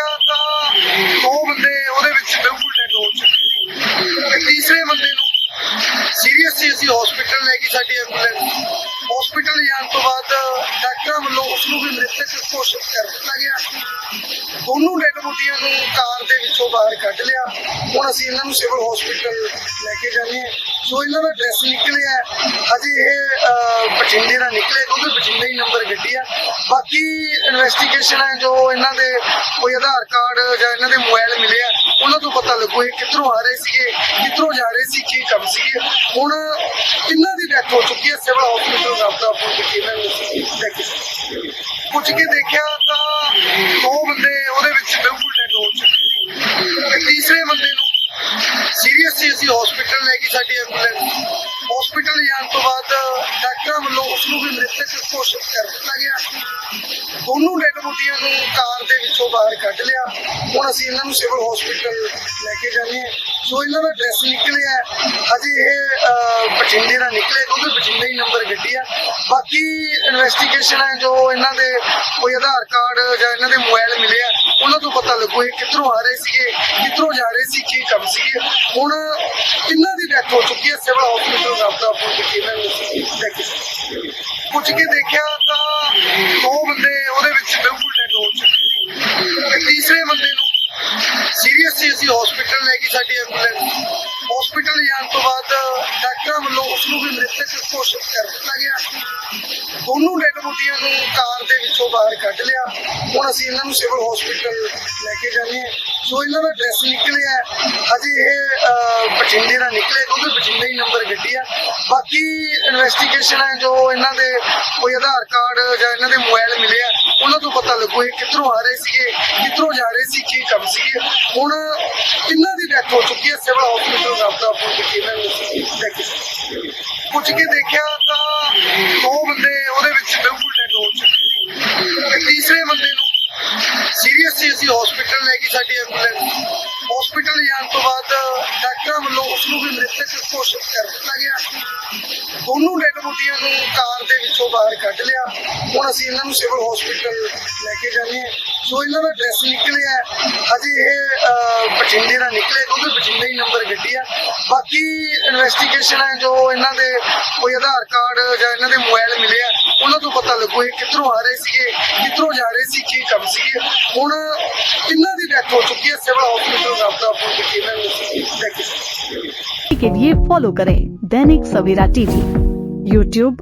ਆ ਤਾਂ ਦੋ ਬੰਦੇ ਉਹਦੇ ਵਿੱਚ ਬਿਲਕੁਲ ਡੈਡ ਹੋ ਚੁੱਕੇ ਤੇ ਤੀਸਰੇ ਬੰਦੇ ਨੂੰ ਸੀਰੀਅਸਲੀ ਅਸੀਂ ਹਸਪੀਟਲ ਲੈ ਕੇ ਸਾਡੀ ਐਂਬੂਲੈਂਸ ਹਸਪੀਟਲ ਜਾਣ ਤੋਂ ਬਾਅਦ ਡਾਕਟਰਾਂ ਵੱਲੋਂ ਉਸ ਨੂੰ ਵੀ ਮ੍ਰਿਤਕ ਘੋਸ਼ਿਤ ਕਰ ਦਿੱਤਾ ਗਿਆ। ਦੋਨੋਂ ਡੈਡ ਬੋਡੀਆਂ ਨੂੰ ਕਾਰ ਦੇ ਵਿੱਚੋਂ ਬਾਹਰ ਕੱਢ ਲਿਆ। ਹੁਣ ਅਸੀਂ ਇਹਨਾਂ ਨੂੰ ਸਿਵਲ ਹਸਪੀਟਲ ਲੈ ਕੇ ਜਾਂਦੇ ਹਾਂ। ਸੋ ਇਹਨਾਂ ਦਾ ਡਰੈਸ ਨਿਕਲਿਆ। ਅਜੇ ਇਹ ਬਠਿੰਡੇ ਦਾ ਨਿਕਲੇ, ਕਿਉਂਕਿ ਬਠਿੰਡੇ ਹੀ ਗੱਡੀ ਆ। ਬਾਕੀ ਇਨਵੈਸਟੀਗੇਸ਼ਨ ਹੈ ਜੋ ਇਹਨਾਂ ਦੇ ਕੋਈ ਆਧਾਰ ਕਾਰਡ ਜਾਂ ਇਹਨਾਂ ਦੇ ਮੋਬਾਈਲ ਮਿਲੇ ਆ, ਉਹਨਾਂ ਤੋਂ ਪਤਾ ਲੱਗੂ ਇਹ ਕਿੱਧਰੋਂ ਆ ਰਹੇ ਸੀਗੇ, ਕਿੱਧਰੋਂ ਜਾ ਰਹੇ ਸੀ, ਕੀ ਕੰਮ ਸੀਗੇ। ਹੁਣ ਤਿੰਨਾਂ ਦੀ ਡੈਥ ਹੋ ਚੁੱਕੀ ਹੈ ਸਿਵਲ ਹਸਪੀਟਲ ਰਾਬਤਾ ਫੋਨ ਕੀਤੀ ਇਹਨਾਂ ਨੂੰ ਪੁੱਛ ਕੇ ਦੇਖਿਆ ਤਾਂ ਦੋ ਬੰਦੇ ਉਹਦੇ ਵਿੱਚ ਬਿਲਕੁਲ ਡੈਡ ਹੋ ਚੁੱਕੇ ਨੇ ਤੇ ਤੀਸਰੇ ਬੰਦੇ ਨੂੰ ਸੀਰੀਅਸ ਸੀ ਅਸੀਂ ਹਸਪੀਟਲ ਲੈ ਗਈ ਸਾਡੀ ਐਂਬੂਲੈਂਸ ਹਸਪੀਟਲ ਜਾਣ ਤੋਂ ਬਾਅਦ ਡਾਕਟਰਾਂ ਵੱਲੋਂ ਉਸ ਨੂੰ ਵੀ ਮ੍ਰਿਤਕ ਘੋਸ਼ਿਤ ਕਰ ਦਿੱਤਾ ਗਿਆ। ਦੋਨੋਂ ਡੈਡ ਬੋਡੀਆਂ ਨੂੰ ਕਾਰ ਦੇ ਵਿੱਚੋਂ ਬਾਹਰ ਕੱਢ ਲਿਆ। ਹੁਣ ਅਸੀਂ ਇਹਨਾਂ ਨੂੰ ਸਿਵਲ ਹਸਪੀਟਲ ਲੈ ਕੇ ਜਾਂਦੇ ਹਾਂ। ਸੋ ਇਹਨਾਂ ਦਾ ਐਡਰੈਸ ਨਿਕਲਿਆ ਹੈ। ਅਜੇ ਇਹ ਬਠਿੰਡੇ ਦਾ ਨਿਕਲਿਆ ਕਿਉਂਕਿ ਬਠਿੰਡੇ ਹੀ ਨੰਬਰ ਗੱਡੀ ਆ। ਬਾਕੀ ਇਨਵੈਸਟੀਗੇਸ਼ਨ ਹੈ, ਜੋ ਇਹਨਾਂ ਦੇ ਕੋਈ ਆਧਾਰ ਕਾਰਡ ਜਾਂ ਇਹਨਾਂ ਦੇ ਮੋਬਾਈਲ ਮਿਲੇ ਆ ਉਹਨਾਂ ਤੋਂ ਪਤਾ ਲੱਗੂ ਇਹ ਕਿੱਧਰੋਂ ਆ ਰਹੇ ਸੀਗੇ, ਕਿੱਧਰੋਂ ਜਾ ਰਹੇ ਸੀ, ਕੀ ਕੰਮ ਸੀਗੇ। ਹੁਣ ਤਿੰਨਾਂ ਦੀ ਡੈਥ ਹੋ ਚੁੱਕੀ ਹੈ? ਸਿਵਲ ਹਸਪੀਟਲ ਰਾਬਤਾ ਫੋਨ ਕੀਤੀ ਨੂੰ ਲੈ ਕੇ ਪੁੱਛ ਕੇ ਦੇਖਿਆ ਤਾਂ ਦੋ ਬੰਦੇ ਉਹਦੇ ਵਿੱਚ ਬਿਲਕੁਲ ਡੈਡ ਹੋ ਚੁੱਕੇ ਨੇ। ਤੇ ਤੀਸਰੇ ਬੰਦੇ ਨੂੰ ਸੀਰੀਅਸ ਸੀ, ਅਸੀਂ ਹਸਪੀਟਲ ਲੈ ਗਈ ਸਾਡੀ ਐਂਬੂਲੈਂਸ ਹਸਪੀਟਲ ਜਾਣ ਤੋਂ ਬਾਅਦ ਡਾਕਟਰਾਂ ਵੱਲੋਂ ਉਸ ਨੂੰ ਵੀ ਮ੍ਰਿਤਕ ਘੋਸ਼ਿਤ ਕਰ ਦਿੱਤਾ ਗਿਆ। ਦੋਨੋਂ ਡੈਡ ਬੋਡੀਆਂ ਨੂੰ ਕਾਰ ਦੇ ਵਿੱਚੋਂ ਬਾਹਰ ਕੱਢ ਲਿਆ। ਹੁਣ ਅਸੀਂ ਇਹਨਾਂ ਨੂੰ ਸਿਵਲ ਹਸਪੀਟਲ ਲੈ ਕੇ ਜਾਂਦੇ ਹਾਂ। ਸੋ ਇਹਨਾਂ ਦਾ ਐਡਰੈਸ ਨਿਕਲਿਆ। ਹੈ। ਅਜੇ ਇਹ ਬਠਿੰਡੇ ਦਾ ਨਿਕਲਿਆ ਕਿਉਂਕਿ ਬਠਿੰਡੇ ਹੀ ਨੰਬਰ ਗੱਡੀ ਆ। ਬਾਕੀ ਇਨਵੈਸਟੀਗੇਸ਼ਨ ਹੈ, ਜੋ ਇਹਨਾਂ ਦੇ ਕੋਈ ਆਧਾਰ ਕਾਰਡ ਜਾਂ ਇਹਨਾਂ ਦੇ ਮੋਬਾਈਲ ਮਿਲੇ ਆ, ਉਹਨਾਂ ਤੋਂ ਪਤਾ ਲੱਗੂ ਇਹ ਕਿੱਧਰੋਂ ਆ ਰਹੇ ਸੀਗੇ, ਕਿੱਧਰੋਂ ਜਾ ਰਹੇ ਸੀ, ਕੀ ਕੰਮ ਸੀਗੇ। ਹੁਣ ਤਿੰਨਾਂ ਦੀ ਡੈਥ ਹੋ ਚੁੱਕੀ ਹੈ? ਸਿਵਲ ਹਸਪੀਟਲ ਰਾਬਤਾ ਫੋਨ ਕੀਤੀ ਪੁੱਛ ਕੇ ਦੇਖਿਆ ਤਾਂ ਦੋ ਬੰਦੇ ਉਹਦੇ ਵਿੱਚ ਬਿਲਕੁਲ ਡੈਡ ਹੋ ਚੁੱਕੇ ਨੇ। ਤੇ ਤੀਸਰੇ ਬੰਦੇ ਨੂੰ ਸੀਰੀਅਸਲੀ ਅਸੀਂ ਹਸਪੀਟਲ ਲੈ ਗਈ ਸਾਡੀ ਐਂਬੂਲੈਂਸ ਹਸਪੀਟਲ ਜਾਣ ਤੋਂ ਬਾਅਦ ਡਾਕਟਰਾਂ ਵੱਲੋਂ ਉਸ ਨੂੰ ਵੀ ਮ੍ਰਿਤਕ ਘੋਸ਼ਿਤ ਕਰ ਦਿੱਤਾ ਗਿਆ। ਦੋਨੋਂ ਡੈਡ ਬੋਡੀਆਂ ਨੂੰ ਕਾਰ ਬਾਹਰ ਕੱਢ ਲਿਆ ਹੁਣ ਅਸੀਂ ਇਹਨਾਂ ਨੂੰ ਸਿਵਲ ਹਸਪੀਟਲ ਲੈ ਕੇ ਜਾਂਦੇ ਹਾਂ ਸੋ ਇਹਨਾਂ ਦਾ ਐਡਰੈਸ ਨਿਕਲਿਆ ਹੈ। ਅਜੇ ਇਹ ਅਹ, ਬਠਿੰਡੇ ਦਾ ਨਿਕਲਿਆ ਕਿਉਂਕਿ ਬਠਿੰਡੇ ਹੀ ਨੰਬਰ ਗੱਡੀ ਆ ਬਾਕੀ ਇਨਵੈਸਟੀਗੇਸ਼ਨ ਹੈ ਜੋ ਇਹਨਾਂ ਦੇ ਕੋਈ ਆਧਾਰ ਕਾਰਡ ਜਾਂ ਇਹਨਾਂ ਦੇ ਮੋਬਾਈਲ ਮਿਲੇ ਆ ਉਹਨਾਂ ਤੋਂ ਪਤਾ ਲੱਗੂ ਇਹ ਕਿੱਧਰੋਂ ਆ ਰਹੇ ਸੀਗੇ ਕਿੱਧਰੋਂ ਜਾ ਰਹੇ ਸੀ ਕੀ ਕੰਮ ਸੀਗੇ ਹੁਣ ਤਿੰਨਾਂ ਦੀ ਡੈਥ ਹੋ ਚੁੱਕੀ ਹੈ ਸਿਵਲ ਹਸਪੀਟਲ ਰਾਬਤਾ ਫੋਨ ਕੀਤੀ ਇਹਨਾਂ ਨੂੰ ਲੈ ਕੇ के लिए फॉलो करें दैनिक सवेरा टीवी यूट्यूब